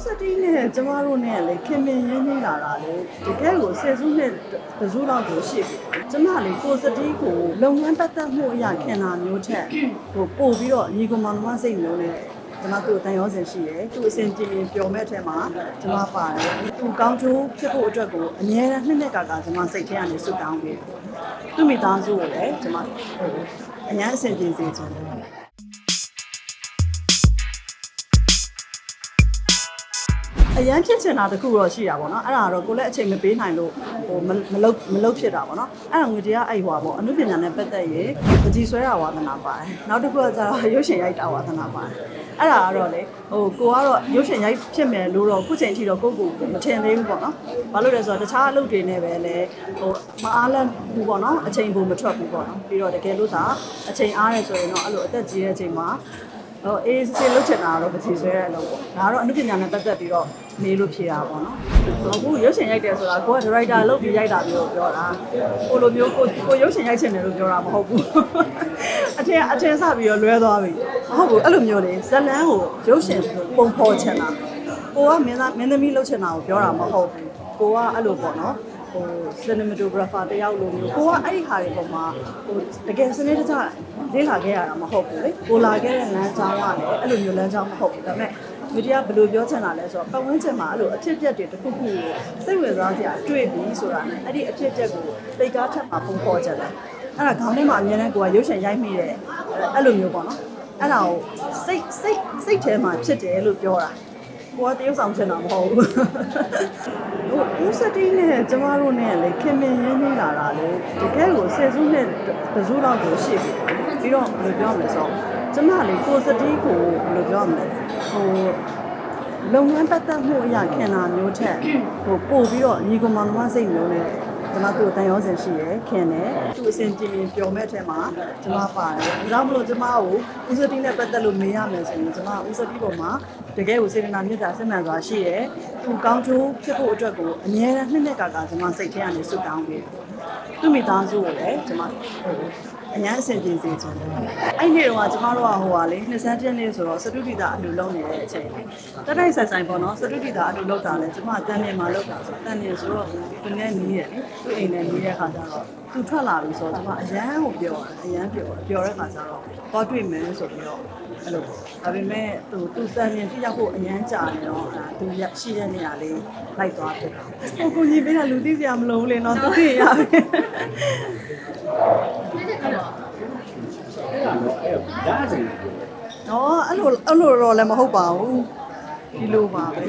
ဦးစတီးနဲ့ကျမတို့နဲ့လေခင်မင်ရင်းနှီးလာတာလေတကယ်ကိုဆယ်စုနှစ်တစ်စုလောက်ကိုရှိပြီကျမလေကိုစတီးကိုလုပ်ငန်းပတ်သက်မှုအရာခင်တာမျိုးချက်ဟိုပို့ပြီးတော့ညီကောင်မောင်နှမစိတ်မျိုးနဲ့ကျမတို့တန်ရောစင်ရှိတယ်သူအစဉ်ကြည့်ရင်ပျော်မဲ့ထဲမှာကျမပါတယ်သူကောင်းချိုးဖြစ်ဖို့အတွက်ကိုအများနဲ့နှစ်နှစ်ကာကာကျမစိတ်ထဲကနေဆုတောင်းပေးတယ်သူမိသားစုကိုလည်းကျမဟိုအများအဆင်ပြေစေချင်တယ် အရန်ဖြစ်ချင်တာတခုတော့ရှိတာပေါ့နော်အဲ့ဒါတော့ကိုလည်းအချိန်မပေးနိုင်လို့ဟိုမမလုတ်မလုတ်ဖြစ်တာပေါ့နော်အဲ့ဒါငွေတရားအဲ့ဟွာပေါ့အမှုပညာနဲ့ပတ်သက်ရင်ပကြီးဆွဲတာဝါသနာပါတယ်နောက်တစ်ခုကကျတော့ရုပ်ရှင်ရိုက်တာဝါသနာပါတယ်အဲ့ဒါကတော့လေဟိုကိုကတော့ရုပ်ရှင်ရိုက်ဖြစ်မယ်လို့တော့ခုချိန်ထိတော့ကိုယ့်ကိုယ်မထင်သေးဘူးပေါ့နော်ဘာလို့လဲဆိုတော့တခြားအလုပ်တွေနဲ့ပဲလေဟိုမအားလန့်ဘူးပေါ့နော်အချိန်ပုံမထွက်ဘူးပေါ့နော်ပြီးတော့တကယ်လို့သာအချိန်အားရဆိုရင်တော့အဲ့လိုအသက်ကြီးတဲ့အချိန်မှာဟိုအေးစစ်စစ်လုတ်ချင်တာတော့ပချီဆွဲတဲ့အလုပ်ပေါ့ဒါကတော့အမှုပညာနဲ့ပတ်သက်ပြီးတော့ နေလို့ဖြေတာပေါ့နော်အခုရုပ်ရှင်ရိုက်တယ်ဆိုတာကိုကဒါရိုက်တာလုပ်ပြီးရိုက်တာမျိုးပြောတာကိုလိုမျိုးကိုကိုရုပ်ရှင်ရိုက်ချင်တယ်လို့ပြောတာမဟုတ်ဘူးအထင်အထင်စပြီးတော့လွဲသွားပြီမဟုတ်ဘူးအဲ့လိုမျိုးလေဇလန်းကိုရုပ်ရှင်ပုံဖော်ချင်တာကိုကမင်းသားမင်းသမီးလုတ်ချင်တာကိုပြောတာမဟုတ်ဘူးကိုကအဲ့လိုပေါ့နော်ဟို cinematographer တယောက်လိုမျိုးကိုကအဲ့ဒီဟာတွေပေါ်မှာဟိုတကယ်စနေတကျလေ့လာခဲ့ရတာမဟုတ်ဘူးလေကိုလာခဲ့တဲ့လမ်းကြောင်းကလည်းအဲ့လိုမျိုးလမ်းကြောင်းမဟုတ်ဘူးဒါပေမဲ့ မီဒီယာဘယ်လိုပြောချင်တာလဲဆိုတော့ပတ်ဝန်းကျင်မှာအဲ့လိုအဖြစ်အပျက်တွေတစ်ခုခုကိုစိတ်ဝင်စားစရာတွေ့ပြီးဆိုတာနဲ့အဲ့ဒီအဖြစ်အပျက်ကိုသိကားထက်မှာပုံဖော်ကြတယ်အဲ့ဒါခေါင်းထဲမှာအမြဲတမ်းကိုကရုပ်ရှင်ရိုက်မိတယ်အဲ့လိုမျိုးပေါ့နော်အဲ့ဒါကိုစိတ်စိတ်စိတ်ထဲမှာဖြစ်တယ်လို့ပြောတာကိုကတရုပ်ဆောင်ချင်တာမဟုတ်ဘူးဟိုဦးစတီးနဲ့ကျမတို့နဲ့လေခင်မင်ရင်းနှီးလာတာလေတကယ်ကိုဆယ်စုနှစ်တစ်စုလောက်ကိုရှိပြီပြီးတော့ဘယ်လိုပြောမလဲဆိုတော့ကျမလေကိုစတီးကိုဘယ်လိုပြောမလဲ ဟိုလုပ်ငန်းပတ်သက်မှုအရာခင်တာမျိုးချက်ဟိုပို့ပြီးတော့ညီကောင်မောင်နှမစိတ်မျိုးနဲ့ကျမတို့တန်ရောစင်ရှိရယ်ခင်တယ်သူအစဉ်ကြည့်ရင်ပျော်မဲ့ထဲမှာကျမပါတယ်ဒါကြောင့်မလို့ကျမကိုဦးစတီးနဲ့ပတ်သက်လို့မေးရမယ်ဆိုရင်ကျမဦးစတီးပေါ်မှာတကယ်ကိုစေတနာမြတ်တာစစ်မှန်စွာရှိရယ်သူကောင်းချိုးဖြစ်ဖို့အတွက်ကိုအများနဲ့နှစ်နှစ်ကာကာကျမစိတ်ထဲကနေဆုတောင်းပေးတယ်သူမိသားစုကိုလည်းကျမဟိုအញ្ញအဆင်ပြေစေချင်တယ်အဲ့ဒီတော့ကကျမတို့ကဟိုပါလေနှစ်ဆန်းတစ်နေ့ဆိုတော့စတုတိတာအလူလုံးနေတဲ့အချိန်လေတက်တိုက်ဆက်ဆိုင်ပေါ့နော်စတုတိတာအလူလုံးတာလဲကျမတန်းနေမှာလောက်တာဆိုတန်းနေဆိုတော့သူနဲ့နီးရတယ်လေသူ့အိမ်နဲ့နီးတဲ့ခါကျတော့သူထွက်လာပြီဆိုတော့ကျမအရန်ကိုပြောတာအရန်ပြောတာပြောတဲ့ခါကျတော့သွားတွေ့မယ်ဆိုပြီးတော့အဲ့လိုဒါပေမဲ့သူသူတန်းနေပြရောက်ဖို့အရန်ကြာနေတော့ဒါသူရရှိတဲ့နေရာလေးလိုက်သွားဖြစ်တာကိုကိုကြီးပေးတာလူသိစရာမလိုဘူးလေနော်သူသိရပြီနော်အဲ့လိုအဲ့လိုတော့လည်းမဟုတ်ပါဘူးဒီလိုပါပဲ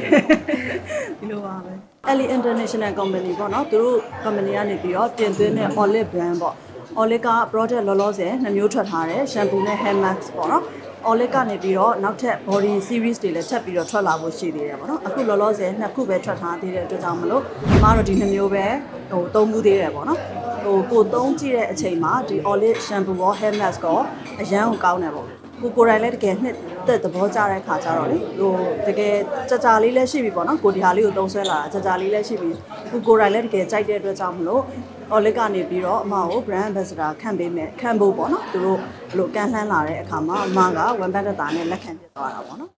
ဒီလိုပါပဲ Ellie International Company ပေါ့နော်သူတို့ company ကနေပြီးတော့ပြင်သွင်းတဲ့ Olive brand ပေါ့ Olive က product လောလောဆယ်နှစ်မျိုးထွက်ထားတယ် shampoo နဲ့ hair mask ပေါ့နော် Olive ကနေပြီးတော့နောက်ထပ် body series တွေလည်းထပ်ပြီးတော့ထွက်လာဖို့ရှိသေးတယ်ပေါ့နော်အခုလောလောဆယ်နှစ်ခုပဲထွက်ထားသေးတဲ့အတွက်ကြောင့်မလို့ဒီမှာတော့ဒီနှစ်မျိုးပဲဟိုသုံးခုသေးတယ်ပေါ့နော် ဟိုကိုသုံးကြည့်တဲ့အချိန်မှာဒီ Olive shampoo ရော hair mask ရောအရန်ကိုကောင်းတယ်ပေါ့ကိုကိုယ်တိုင်လည်းတကယ်နှစ်သက်သဘောကျတဲ့ခါကျတော့လေဟိုတကယ်ကြကြလေးလည်းရှိပြီပေါ့နော်ကိုဒီဟာလေးကိုသုံးဆွဲလာတာကြကြလေးလည်းရှိပြီကိုကိုယ်တိုင်လည်းတကယ်ကြိုက်တဲ့အတွက်ကြောင့်မလို့အော်လက်ကနေပြီးတော့အမကို brand ambassador ခံပေးမယ်ခံဖို့ပေါ့နော်သူတို့ဘလို့ကန်လှမ်းလာတဲ့အခါမှာအမက one bag တာနဲ့လက်ခံပြသွားတာပေါ့နော်